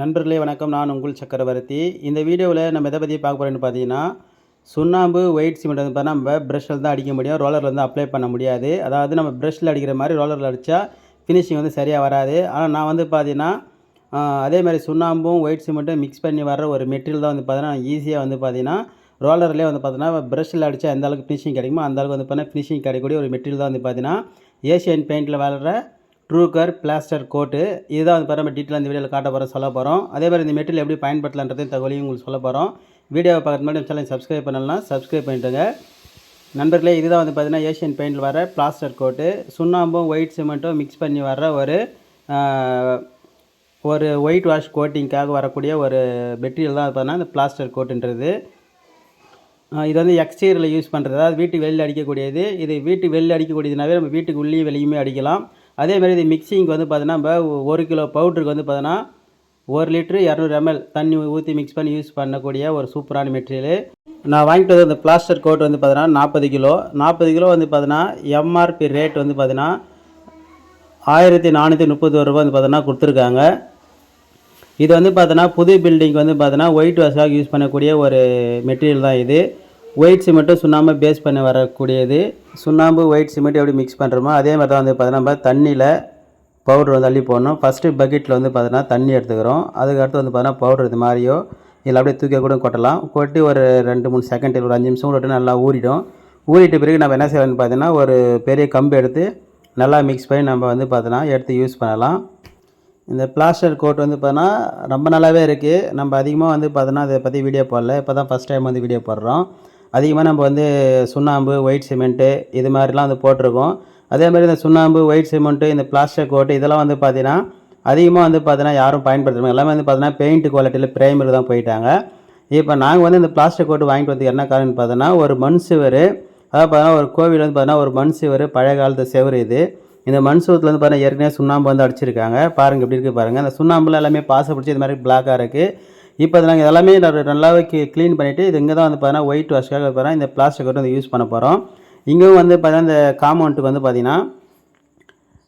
நண்பர்களே வணக்கம். நான் உங்கள் சக்கரவர்த்தி. இந்த வீடியோவில் நம்ம எதை பற்றி பார்க்க போகிறேன்னு பார்த்தீங்கன்னா சுண்ணாம்பு ஒயிட் சிமெண்ட் வந்து பார்த்தா நம்ம ப்ரஷ்ஷில் தான் அடிக்க முடியும். ரோலரில் வந்து அப்ளை பண்ண முடியாது. அதாவது நம்ம ப்ரஷ்ஷில் அடிக்கிற மாதிரி ரோலரில் அடித்தா ஃபினிஷிங் வந்து சரியாக வராது. ஆனால் நான் வந்து பார்த்தீங்கன்னா அதே மாதிரி சுண்ணாம்பும் ஒயிட் சிமெண்ட்டும் மிக்ஸ் பண்ணி வர ஒரு மெட்டீரியல் தான் வந்து பார்த்தீங்கன்னா ஈஸியாக வந்து பார்த்தீங்கன்னா ரோலர்லேயே வந்து பார்த்தீங்கன்னா ப்ரஷ்ஷில் அடித்தா எந்த அளவுக்கு ஃபினிஷிங் கிடைக்குமோ அந்த அளவுக்கு வந்து பார்த்தீங்கன்னா ஃபினிஷிங் கிடைக்கக்கூடிய ஒரு மெட்டீரியல் தான் வந்து பார்த்தீங்கன்னா ஏஷியன் பெயிண்டில் வளர்கிற ட்ரூகர் பிளாஸ்டர் கோட்டு இதுதான் வந்து பாருங்கள் டீட்டெயில் இந்த வீடியோவில் காட்ட போகிறோம் சொல்ல போகிறோம் அதே மாதிரி இந்த மெட்டீரியல் எப்படி பயன்படுத்தலான்றதையும் தகவலையும் உங்களுக்கு சொல்ல போகிறோம் வீடியோவை பார்க்குற மாதிரி சேனல் சப்ஸ்கிரைப் பண்ணலாம் சப்ஸ்கிரைப் பண்ணிட்டுங்க நண்பர்களே இதுதான் வந்து பார்த்தீங்கன்னா ஏஷியன் பெயிண்டில் வர பிளாஸ்டர் கோட்டு சுண்ணாம்பும் ஒயிட் சிமெண்ட்டும் மிக்ஸ் பண்ணி வர ஒரு ஒரு ஒயிட் வாஷ் கோட்டிங்காக வரக்கூடிய ஒரு மெட்டீரியல் தான் பார்த்தீங்கன்னா இந்த பிளாஸ்டர் கோட்டுன்றது இது வந்து எக்ஸ்டீரியரில் யூஸ் பண்ணுறது அதாவது வீட்டுக்கு வெளியில் அடிக்கக்கூடியது. இது வீட்டுக்கு வெளியில் அடிக்கக்கூடியதுனாவே நம்ம வீட்டுக்கு உள்ளேயும் வெளியுமே அடிக்கலாம். அதே மாதிரி இது மிக்சிங்க்கு வந்து பார்த்தீங்கன்னா இப்போ ஒரு கிலோ பவுட்ருக்கு வந்து பார்த்தீங்கன்னா ஒரு லிட்ரு இரநூறு எம்எல் தண்ணி ஊற்றி மிக்ஸ் பண்ணி யூஸ் பண்ணக்கூடிய ஒரு சூப்பரான மெட்டீரியல் நான் வாங்கிட்டு வந்து அந்த பிளாஸ்டர் கோட் வந்து பார்த்தீங்கன்னா நாற்பது கிலோ. நாற்பது கிலோ வந்து பார்த்தீங்கன்னா எம்ஆர்பி ரேட் வந்து பார்த்தீங்கன்னா ஆயிரத்தி நானூற்றி முப்பது ரூபா வந்து பார்த்தீங்கன்னா கொடுத்துருக்காங்க. இது வந்து பார்த்தோன்னா புது பில்டிங் வந்து பார்த்தோன்னா ஒயிட் வாஷாக யூஸ் பண்ணக்கூடிய ஒரு மெட்டீரியல் தான் இது. ஒயிட் சிமெண்ட்டும் சுண்ணாம்பு பேஸ் பண்ணி வரக்கூடியது. சுண்ணாம்பு ஒயிட் சிமெண்ட் எப்படி மிக்ஸ் பண்ணுறோமோ அதே மாதிரி தான் வந்து பார்த்தீங்கன்னா நம்ம தண்ணியில் பவுடர் வந்து அள்ளி போடணும். ஃபஸ்ட்டு பக்கெட்டில் வந்து பார்த்தீங்கன்னா தண்ணி எடுத்துக்கிறோம். அதுக்கடுத்து வந்து பார்த்தீங்கன்னா பவுடர் இது மாதிரியோ இல்லை அப்படியே தூக்கி கூட கொட்டலாம். கொட்டி ஒரு ரெண்டு மூணு செகண்ட் ஒரு அஞ்சு நிமிஷம் விட்டு நல்லா ஊறிடும். ஊறிட்ட பிறகு நம்ம என்ன செய்யலாம்னு பார்த்தீங்கன்னா ஒரு பெரிய கம்பு எடுத்து நல்லா மிக்ஸ் பண்ணி நம்ம வந்து பார்த்தோன்னா எடுத்து யூஸ் பண்ணலாம். இந்த பிளாஸ்டர் கோட் வந்து பார்த்தோன்னா ரொம்ப நல்லாவே இருக்குது நம்ம அதிகமாக வந்து பார்த்தோன்னா அதை பற்றி வீடியோ போடல. இப்போ தான் ஃபஸ்ட் டைம் வந்து வீடியோ போடுறோம். அதிகமாக நம்ம வந்து சுண்ணாம்பு ஒயிட் சிமெண்ட்டு இது மாதிரிலாம் வந்து போட்டிருக்கோம். அதே மாதிரி இந்த சுண்ணாம்பு ஒயிட் சிமெண்ட்டு இந்த பிளாஸ்டர் கோட்டு இதெல்லாம் வந்து பார்த்தீங்கன்னா அதிகமாக வந்து பார்த்தீங்கன்னா யாரும் பயன்படுத்துறாங்க எல்லாமே வந்து பார்த்தீங்கன்னா பெயிண்ட் குவாலிட்டியில் ப்ரைமர் தான் போயிட்டாங்க. இப்போ நாங்கள் வந்து இந்த பிளாஸ்டிக் கோட்டு வாங்கிட்டு வந்து என்ன காரணம்னு பார்த்தோன்னா ஒரு மண் சிவர் அதாவது பார்த்தீங்கன்னா ஒரு கோவில் வந்து பார்த்தீங்கன்னா ஒரு மண் சிவர் பழைய காலத்து செவர் இது. இந்த மண் சுவத்தில் வந்து பார்த்தீங்கன்னா ஏற்கனவே சுண்ணாம்பு வந்து அடிச்சிருக்காங்க. பாருங்கள் எப்படி இருக்குது பாருங்கள் அந்த சுண்ணாம்புலாம் எல்லாமே பாசை பிடிச்சி இது மாதிரி பிளாக்காக இருக்குது இப்போ அதில் நாங்கள் எல்லாமே நல்லாவே க்ளீன் பண்ணிவிட்டு இது இங்கே தான் வந்து பார்த்தீங்கன்னா ஒயிட் வாஷ்க்காக போகிறோம் இந்த பிளாஸ்டிக் கோட்டை வந்து யூஸ் பண்ண போகிறோம் இங்கேயும் வந்து பார்த்தீங்கன்னா இந்த காம்பவுண்ட்டுக்கு வந்து பார்த்தீங்கன்னா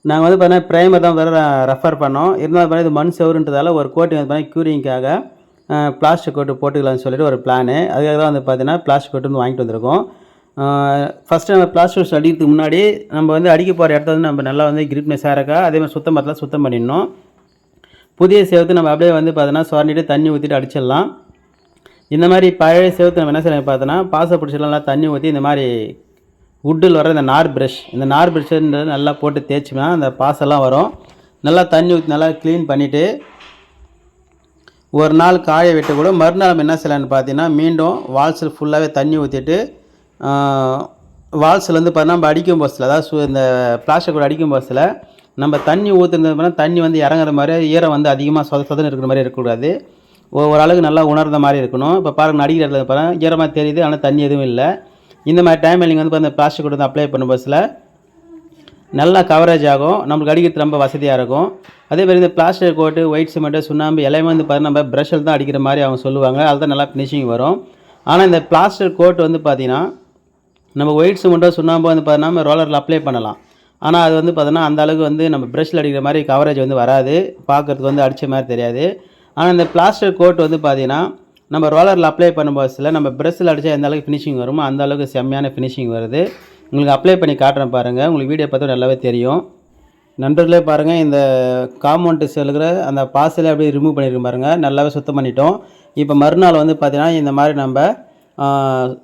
நாங்கள் வந்து பார்த்தீங்கன்னா ப்ரைமர் தான் வேறு ரெஃபர் பண்ணோம். இருந்தாலும் பார்த்தீங்கன்னா இது மண் செவருன்றதால ஒரு கோட்டிங் வந்து பார்த்தீங்கன்னா க்யூரிங்காக பிளாஸ்டிக் கோட்டு போட்டுக்கலாம்னு சொல்லிட்டு ஒரு பிளானு அதுக்காக தான் வந்து பார்த்தீங்கன்னா பிளாஸ்டிக் கோட்டு வந்து வாங்கிட்டு வந்திருக்கோம். ஃபஸ்ட்டு நம்ம பிளாஸ்டிக் அடிக்கிறதுக்கு முன்னாடி நம்ம வந்து அடிக்க போகிற இடத்த வந்து நம்ம நல்லா வந்து கிரிப்னஸாக இருக்கா அதே மாதிரி சுத்தம் பார்த்தலாம் சுத்தம் பண்ணிடணும். புதிய சேவத்து நம்ம அப்படியே வந்து பார்த்தோன்னா சுரண்டிட்டு தண்ணி ஊற்றிட்டு அடிச்சிடலாம். இந்த மாதிரி பழைய சேவத்து நம்ம என்ன செய்யலாம் பார்த்தோன்னா பாசை பிடிச்சிடலாம் நல்லா தண்ணி ஊற்றி இந்த மாதிரி வுட்டில் வர இந்த நார் ப்ரஷ் இந்த நார் ப்ரஷ்ன்றது நல்லா போட்டு தேய்ச்சினா அந்த பாசெல்லாம் வரும். நல்லா தண்ணி ஊற்றி நல்லா க்ளீன் பண்ணிவிட்டு ஒரு நாள் காய விட்டு கூட மறுநாள் நம்ம என்ன செய்யலான்னு பார்த்தீங்கன்னா மீண்டும் வால்ஸில் ஃபுல்லாகவே தண்ணி ஊற்றிட்டு வால்ஸில் வந்து பார்த்தீங்கன்னா நம்ம அடிக்கும் பஸ்ஸில் அதாவது சு- இந்த பிளாஸ்டிக் கூட அடிக்கும் பஸ்ஸில் நம்ம தண்ணி ஊற்றுனது தண்ணி வந்து இறங்குற மாதிரி ஈரம் வந்து அதிகமாக சொத சொதன்னு இருக்கிற மாதிரி இருக்கக்கூடாது. ஓரளவுக்கு நல்லா உணர்ந்த மாதிரி இருக்கணும். இப்போ பாருங்கள் நான் அடிக்கிற இடத்துல பாருங்க ஈரமாக தெரியுது ஆனால் தண்ணி எதுவும் இல்லை. இந்த மாதிரி டைமில் நீங்கள் வந்து அந்த பிளாஸ்டிக் கொடுத்து அப்ளை பண்ணும் பஸ்ஸில் நல்லா கவரேஜ் ஆகும். நம்மளுக்கு அடிக்கிறது ரொம்ப வசதியாக இருக்கும். அதே மாதிரி இந்த பிளாஸ்டர் கோட்டு ஒயிட் சிமெண்ட்டு சுண்ணாம்பு எல்லாமே வந்து பார்த்தீங்கன்னா நம்ம ப்ரஷ்ஷில் தான் அடிக்கிற மாதிரி அவங்க சொல்லுவாங்க. அதுதான் நல்லா ஃபினிஷிங் வரும். ஆனால் இந்த பிளாஸ்டர் கோட் வந்து பார்த்திங்கன்னா நம்ம ஒயிட் சிமெண்ட்டோ சுண்ணாம்போ வந்து பார்த்தீங்கன்னா ரோலரில் அப்ளை பண்ணலாம். ஆனால் அது வந்து பார்த்தோன்னா அந்த அளவுக்கு வந்து நம்ம ப்ரெஷ்ஷில் அடிக்கிற மாதிரி கவரேஜ் வந்து வராது. பார்க்கறதுக்கு வந்து அடித்த மாதிரி தெரியாது. ஆனால் இந்த பிளாஸ்டர் கோட் வந்து பார்த்தீங்கன்னா நம்ம ரோலரில் அப்ளை பண்ணும் பஸ்ஸில் நம்ம ப்ரெஷ்ஷில் அடித்தா எந்த அளவுக்கு ஃபினிஷிங் வருமோ அந்த அளவுக்கு செம்மையான ஃபினிஷிங் வருது. உங்களுக்கு அப்ளை பண்ணி காட்டுறேன் பாருங்கள் உங்களுக்கு வீடியோ பார்த்தா நல்லாவே தெரியும். நண்பர்களே பாருங்கள் இந்த காம்பவுண்டு செல்கிற அந்த பாசலை அப்படியே ரிமூவ் பண்ணியிருக்கோம் பாருங்கள் நல்லாவே சுத்தம் பண்ணிட்டோம். இப்போ மறுநாள் வந்து பார்த்திங்கன்னா இந்த மாதிரி நம்ம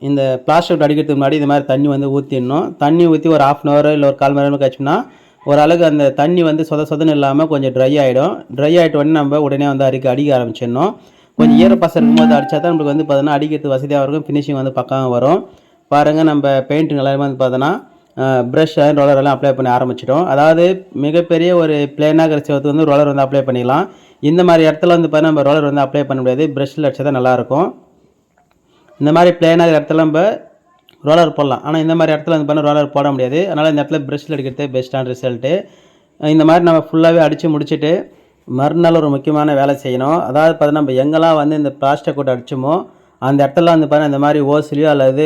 இந்த பிளாஸ்டிக் அடிக்கிறதுக்கு முன்னாடி இந்த மாதிரி தண்ணி வந்து ஊற்றிடணும் தண்ணி ஊற்றி ஒரு ஆஃப் அன் ஹவர் இல்லை ஒரு கால் மணி நேரம் கழிச்சோம்னா ஓரளவுக்கு அந்த தண்ணி வந்து சொத சொதன்னு இல்லாமல் கொஞ்சம் ட்ரை ஆகிடும் ட்ரை ஆகிட்ட உடனே நம்ம உடனே வந்து அடிக்க அடிக்க ஆரம்பிச்சிடணும். கொஞ்சம் ஈரப்பசம் இருக்கும்போது அடித்தா தான் நம்மளுக்கு வந்து பார்த்தோன்னா அடிக்கிறதுக்கு வசதியாக இருக்கும். ஃபினிஷிங் வந்து பக்கம் வரும். பாருங்கள் நம்ம பெயிண்டிங் எல்லாருமே வந்து பார்த்தோன்னா ப்ரஷ் ரோலர் எல்லாம் அப்ளை பண்ண ஆரம்பிச்சிட்டோம். அதாவது மிகப்பெரிய ஒரு பிளேனாக இருக்கிற வந்து ரோலர் வந்து அப்ளை பண்ணிக்கலாம் இந்த மாதிரி இடத்துல வந்து பார்த்தீங்கன்னா நம்ம ரோலர் வந்து அப்ளை பண்ண முடியாது. ப்ரஷ்ஷில் அடித்தா தான் நல்லாயிருக்கும் இந்த மாதிரி பிளேனாக இடத்துல நம்ம ரோலர் போடலாம். ஆனால் இந்த மாதிரி இடத்துல வந்து பண்ண ரோலர் போட முடியாது. அதனால் இந்த இடத்துல ப்ரஷ்ஷில் அடிக்கிறது பெஸ்ட்டான ரிசல்ட்டு இந்த மாதிரி நம்ம ஃபுல்லாகவே அடித்து முடிச்சுட்டு மறுநாள் ஒரு முக்கியமான வேலை செய்யணும். அதாவது பார்த்தீங்கன்னா நம்ம எங்கெல்லாம் வந்து இந்த பிளாஸ்டிக் கூட்ட அடிச்சோமோ அந்த இடத்துல வந்து பார்த்தீங்கன்னா இந்த மாதிரி ஓசிலையோ அல்லது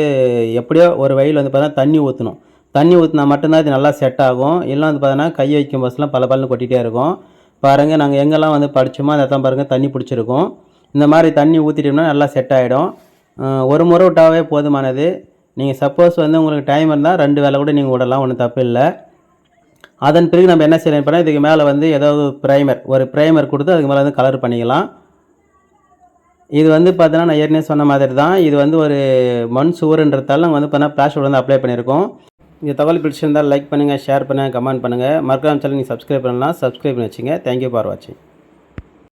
எப்படியோ ஒரு வயல் வந்து பார்த்தீங்கன்னா தண்ணி ஊற்றணும் தண்ணி ஊற்றினா மட்டும்தான் இது நல்லா செட் ஆகும். இல்லை வந்து பார்த்தீங்கன்னா கை வைக்கும் பஸ்லாம் பல பலன்னு கொட்டிகிட்டே இருக்கும். பாருங்கள் நாங்கள் எங்கெல்லாம் வந்து படித்தோமோ அந்த இடத்துல பாருங்கள் தண்ணி பிடிச்சிருக்கோம். இந்த மாதிரி தண்ணி ஊற்றிட்டோம்னா நல்லா செட் ஆகிடும் ஒரு முறை விட்டாவே போதுமானது. நீங்கள் சப்போஸ் வந்து உங்களுக்கு டைம் இருந்தால் ரெண்டு வேலை கூட நீங்கள் விடலாம் ஒன்றும் தப்பு இல்லை. அதன் பிறகு நம்ம என்ன செய்யணும் பண்ணால் இதுக்கு மேலே வந்து ஏதாவது ப்ரைமர் ஒரு ப்ரைமர் கொடுத்து அதுக்கு மேலே வந்து கலர் பண்ணிக்கலாம். இது வந்து பார்த்தீங்கன்னா நான் ஏற்கனவே சொன்ன மாதிரி தான் இது வந்து ஒரு மண் சுவருன்றதால நாங்கள் வந்து பார்த்தீங்கன்னா பிளாஸ்டிக் வந்து அப்ளை பண்ணியிருக்கோம். இந்த தகவல் பிடிச்சிருந்தால் லைக் பண்ணுங்கள் ஷேர் பண்ணுங்கள் கமெண்ட் பண்ணுங்கள் மறக்காம சேனல் நீங்கள் சப்ஸ்கிரைப் பண்ணலாம். சப்ஸ்கிரைப் பண்ணி வச்சுங்க. தேங்க்யூ ஃபார் வாட்சிங்